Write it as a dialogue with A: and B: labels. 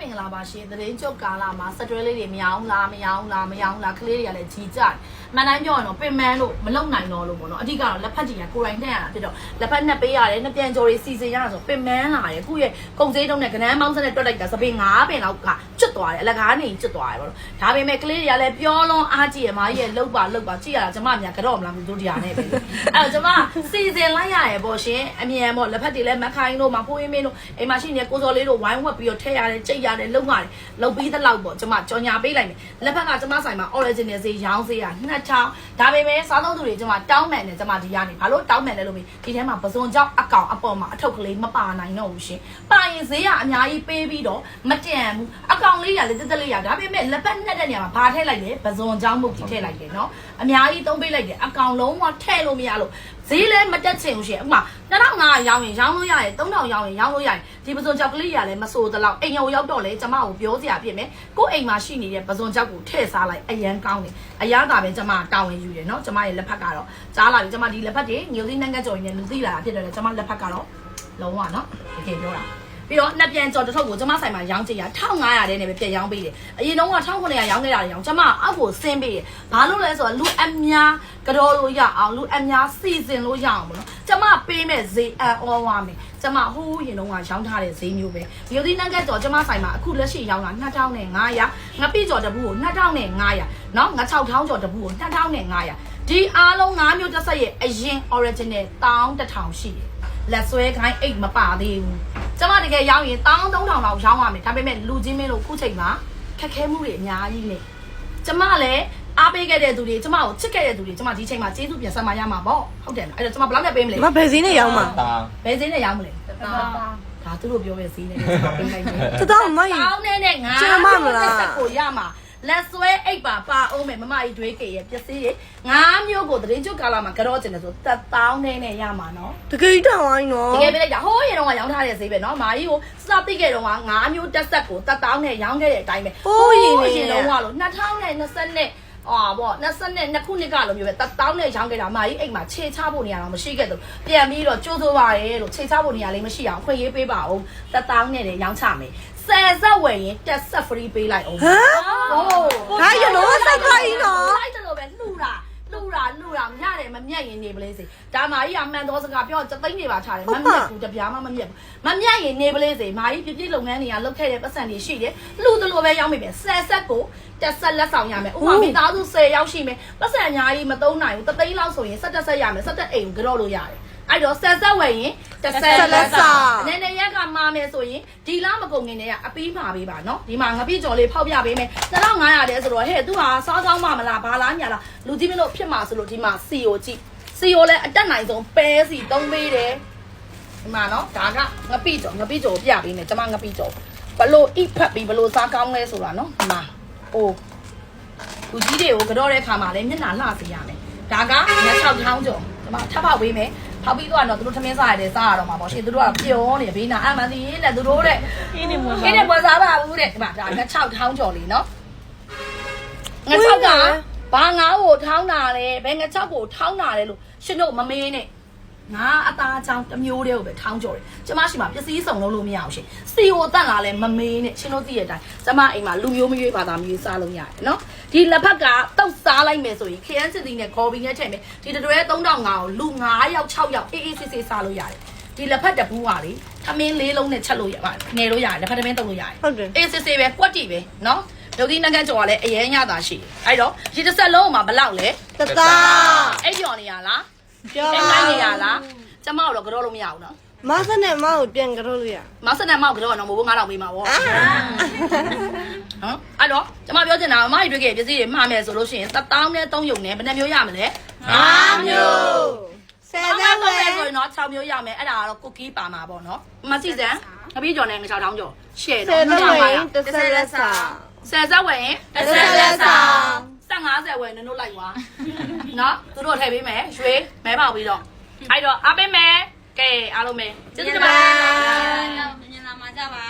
A: မင်္ဂလာပါရှင်သတင်းကြုတ်ကာလာမှာစက်တွဲလေးတွေမရောင်းလားမရောင်းလားမရောင်းလားကလေးတွေကလည်းကြီးကြတယ်မှန်တိုင်းပြောရင်တော့ပင်မန်းလို့မလုံနိုင်တော့လို့ပေါ့နော်အဓိကတော့လက်ဖက်ကြီးကကိုယ်တိုင်တက်ရတာဖြစ်တော့လက်ဖက်နဲ့ပေးရတယ်နှစ်ပြန်ကြော်တွေစီစဉ်ရတာဆိုပင်မန်းလာတယ်ခုရဲ့ကုံစည်းတုံးနဲ့ကနန်းမောင်းစနဲ့တွက်လိုက်တာစပင်9ပင်လောက်ကကျွတ်သွားတယ်အလကားနေကျွတ်သွားတယ်ပေါ့နော်ဒါပေမဲ့ကလေးတွေကလည်းပြောလွန်အားကြီးရမာကြီးရဲ့လှုပ်ပါလှုပ်ပါကြည့်ရတာကျမအများကတော့မလားဘူးတို့တရားနဲ့ပဲအဲ့တော့ကျမစီစဉ်လိုက်ရရပေါ့ရှင်အမြန်ပေါ့လက်ဖက်တွေလည်းမခိုင်းလို့မဖိုးရင်းမင်းတို့အိမ်မှာရှိနေတဲ့ကိုစော်လေးတို့ဝိုင်းဝက်ပြီးတော့ထည့်ရတယ်ကြိတ်ရတယ်လှုပ်ရတယ်လှုပ်ပြီးသလောက်ပေါ့ကျမကြော်ညာပေးလိုက်မယ်လက်ဖက်ကကျမဆိုင်မှာ original ဈေးရောင်းဈေးကနှစ်ချောင်းဒါပေမဲ့စားသုံးသူတွေကျမတောင်းမှန်တယ်ကျမဒီကနေဘာလို့တောင်းမှန်လဲလို့မေးဒီထဲမှာပစုံကြောက်အကောင်အပေါ်မှာအထုပ်ကလေးမပါနိုင်တော့ဘူးရှင်ပါရင်ဈေးကအများကြီးပေးပြီးတော့မတန်ဘူးအကောင်လေးရလည်းတက်တက်လေးရဒါပေမဲ့လက်ဖက်နဲ့တဲ့နေရာမှာဘာထည့်လိုက်လဲပစုံကြောက်မှုကြီးထည့်လိုက်တယ်နော်အများကြီးသုံးပေးလိုက်တယ်အကောင်လုံးဝထည့်လို့မရလို့ ဈေးလည်းမတက်ချင်ဘူးရှင်ဥပမာ2500ရောင်းရင်ရောင်းလို့ရတယ်3000ရောင်းရင်ရောင်းလို့ရတယ်ဒီပစုံကြောက်ကလေးရလည်းမဆိုးသလောက်အိမ်ရုံရောက်တော့လေကျမကိုပြောစရာဖြစ်မယ်ကိုယ့်အိမ်မှာရှိနေတဲ့ပစုံကြောက်ကိုထည့်စားလိုက်အရန်ကောင်းတယ်အရသာပဲကျမတာဝန်ယူတယ်နော်ကျမရဲ့လက်ဖက်ကတော့ကြားလာပြီကျမဒီလက်ဖက်တွေငြိုသိနှက်ကကြော်ရင်းနဲ့လူသိလာတာဖြစ်တယ်လေကျမလက်ဖက်ကတော့လုံးဝနော်တကယ်ပြောတာ ပြီးတော့နှစ်ပြန်ကြော်တစ်ထုပ်ကိုကျမဆိုင်မှာရောင်းကြည့်ရ1500တဲ့နဲ့ပဲပြန်ရောင်းပေးတယ်အရင်တုန်းက1900ရောင်းခဲ့တာရောင်းကျမအောက်ကိုဆင်းပေးတယ်ဘာလို့လဲဆိုတော့လူအများကြော်လို့ရအောင်လူအများစီစဉ်လို့ရအောင်ပေါ့နော်ကျမပေးမဲ့ဈေးအန်အောဝါမယ်ကျမဟိုးရင်တုန်းကရောင်းထားတဲ့ဈေးမျိုးပဲဒီလိုဒီနက်ကကြော်ကျမဆိုင်မှာအခုလက်ရှိရောင်းတာ2500ငပိကြော်တပူကို2500နော်ငါ6000ကြော်တပူကို2500ဒီအားလုံး9မျိုးတစ်ဆက်ရဲ့အရင် original 1100ရှိတယ်လက်ဆွဲခိုင်းအိတ်မပါသေးဘူး ကျမတကယ်ရောင်းရင်1300လောက်ရောင်းရမယ်ဒါပေမဲ့လူချင်းမင်းတို့ခုချိန်မှာခက်ခဲမှုတွေအများကြီးနေကျမလည်းအားပေးခဲ့တဲ့သူတွေကျမကိုချစ်ခဲ့တဲ့သူတွေကျမဒီချိန်မှာကျေးဇူးပြန်ဆက်မရမှာပေါ့ဟုတ်တယ်လားအဲ့တော့ကျမဘယ်လောက်နဲ့ပေးမလဲ
B: ဒီမှာဘယ်စင်းနဲ့ရောင်းမှာ
C: တာ
A: ဘယ်ဈေးနဲ့ရောင်းမလဲဒါသူတို့ပြောတဲ့ဈေးနဲ့ကျွန်တော်ပေးလိုက်တယ်
B: တတောင်းမကြီး
A: တောင်းနဲ့နဲ့ငါ
B: ကျမမလား
A: ဆက်ကိုရမှာ လက်ဆွဲအိတ်ပါပါအောင်မယ်မမကြီးတွေးကေရဲ့ပစ္စည်းတွေငါးမျိုးကိုတရင်ကျွတ်ကာလာမှာကြော့ကျင်တယ်ဆိုသက်တောင်းနဲ့နဲ့ရမှာနော်
B: တကယ်တောင်းဝိုင်းနော်
A: တကယ်ပြလိုက်တာဟိုးရေတော့ကရောင်းထားတဲ့ဈေးပဲနော်မာကြီးကိုစတိတ်ခဲ့တော့ကငါးမျိုးတက်ဆက်ကိုသက်တောင်းနဲ့ရောင်းခဲ့တဲ့အတိုင်းပဲ
B: ဟိုးရင်နေ
A: ရင်တော့ကလို့2020နဲ့အာဗော20နဲ့နှစ်ခုနှစ်ကလိုမျိုးပဲတတောင်းနဲ့ရောင်းခဲ့တာမာကြီးအိမ်မှာခြေချဖို့နေရတော့မရှိခဲ့တော့ပြန်ပြီးတော့ကြိုးစိုးပါရဲ့လို့ခြေချဖို့နေရလေးမရှိအောင်ခွင့်ရေးပေးပါအောင်တတောင်းနဲ့လည်းရောင်းချမယ်ဆယ်ဆက်ဝယ်ရင်တက်ဆက် free ပေးလိုက်အောင်
B: ဟမ်
A: ဟိုး
B: ဒါရတော့ဆက်ခိုင်းနော်
A: လိုက်တယ်လို့ပဲလှူတာလှူတာလှူတာမရတယ်မမြတ်ရင်နေပလေးစေဒါမာကြီးကမှန်သောစကားပြောစသိမ့်နေပါထားတယ်မမြတ်ဘူးတပြားမှမမြတ်ဘူးမမြတ်ရင်နေပလေးစေမာကြီးပြပြလုပ်ငန်းတွေကလုပ်ခဲ့တဲ့ပတ်စံတွေရှိတယ်လှူတယ်လို့ပဲရောင်းမိမယ်ဆယ်ဆက်ကိုတက်ဆက်လက်ဆောင်ရမယ်ဥပမာမိသားစု10ယောက်ရှိမယ်ပတ်စံအများကြီးမသုံးနိုင်ဘူးတသိန်းလောက်ဆိုရင်ဆက်တက်ဆက်ရမယ်ဆက်တက်အိမ်ကိုကြော့လို့ရတယ် အဲ့တော့ဆက်ဆက်ဝယ်ရင်တစ်ဆက်လက်ဆောင်နည်းနည်းရက်ကမှာမယ်ဆိုရင်ဒီလားမကုန်ခင်တည်းကအပီးမှာပေးပါနော်ဒီမှာငပိကြော်လေးဖောက်ပြပေးမယ်2500တဲ့ဆိုတော့ဟဲ့သူဟာစားကောင်းမှမလားဘာလားညာလားလူကြီးမလို့ဖြစ်မှာဆိုလို့ဒီမှာစီယိုကြည့်စီယိုလည်းအတက်နိုင်ဆုံးပဲစီသုံးပေးတယ်ဒီမှာနော်ဒါကငပိကြော်ငပိကြော်ကိုပြပေးမယ်ကျွန်မငပိကြော်ဘလို့အိဖက်ပြီးဘလို့စားကောင်းလဲဆိုတာနော်ဒီမှာအိုးလူကြီးတွေကိုကြောတဲ့ခါမှာလည်းမျက်နှာလှစေရမယ်ဒါကငါ6ထောင်းကြော်ဒီမှာထပ်ဖောက်ပေးမယ် ဖောက်ပြီးတော့တော့သူတို့ထမင်းစားရတယ်စားရတော့မှာပေါ့ရှင်သူတို့ကပျော်နေဘေးနာအမှန်သိနဲ့သူတို့တဲ့
B: အင်းနေမွေး
A: ခင်းနေပွဲစားပါဘူးတဲ့ဒီမှာဒါငါ6ထောင်းကြော်လေးနော်ငါ6ကဘာငါ့ကိုထောင်းတာလဲဘယ်ငါ6ကိုထောင်းတာလဲလို့ရှင်တို့မမေးနဲ့ ငါအသားချောင်းတစ်မျိုးတည်းကိုပဲထောင်းကြော်တယ်ကျမရှိမှာပစ္စည်းစုံလုံးလို့မရအောင်ရှင်စီကိုတန့်လာလဲမမေးနဲ့ရှင်တို့သိတဲ့အတိုင်းကျမအိမ်မှာလူမျိုးမရွေးဘာသာမရွေးစားလို့ရတယ်နော်ဒီလက်ဖက်ကတောက်စားလိုက်မယ်ဆိုရင်ခရမ်းစစ်တီနဲ့ခေါ်ပြီးနဲ့ထည့်မယ်ဒီတတွဲ3000ငါကိုလူ9ယောက်6ယောက်အေးအေးဆေးဆေးစားလို့ရတယ်ဒီလက်ဖက်တပူးပါလေထမင်းလေးလုံးနဲ့ချက်လို့ရပါနေလို့ရတယ်လက်ဖက်တမင်းတုံလို့ရတယ်
B: ဟုတ်တယ်
A: အေးစစ်စစ်ပဲကွက်တီပဲနော်ဒုတိယနဂန်ကျော်ကလည်းအရင်ညတာရှိတယ်အဲ့တော့ဒီတစ်ဆက်လုံးမှာဘယ်လောက်လဲ
B: တသား
A: အဲ့ပြော်နေရလား
B: ပြော
A: အဲ့
B: ပါ
A: တိုင်းနေရလားကျမတို့ကတော့လို့မရဘူးနော်
B: မဆနဲ့မောက်ကိုပြန်ကြလို့ရ
A: မဆန်တဲ့မောက်ကတော့တော့မိုး9000ပေးမှာပေါ့ဟမ်အဲ့တော့ကျမပြောချင်တာမမကြီးတွေ့ခဲ့ပစ္စည်းတွေမှားမယ်ဆိုလို့ရှိရင်1000နဲ့3ယုံနဲ့ဘယ်နှမျိုးရမလဲ
B: 5မျိုးဆယ်
A: 10
B: သက်ဝ
A: နဲ့
B: ယ်
A: ဆိုရင်တော့6မျိုးရမယ်အဲ့ဒါကတော့ကုတ်ကီးပါမှာပေါ့နော်မစီစံအပြီးကျော်နဲ့ငါ6000ကျော်ရှယ်
B: ဆယ်
A: တော့
B: သက်ဝယ်တစ်ဆက်လက်စာ
A: ဆယ်ဆက်ဝင်ရင်
B: တစ်ဆက်လက်စာ
A: ဆက်50ဝယ်နင်တို့လိုက်သွားနော်သူတို့ထည့်ပေးမယ်ရွှေမဲပေါက်ပြီးတော့အဲ့တော့အားပေးမယ်ကဲအားလုံးပဲကျေးဇူးတင်ပါတယ်
D: ညလာမှာကြပါ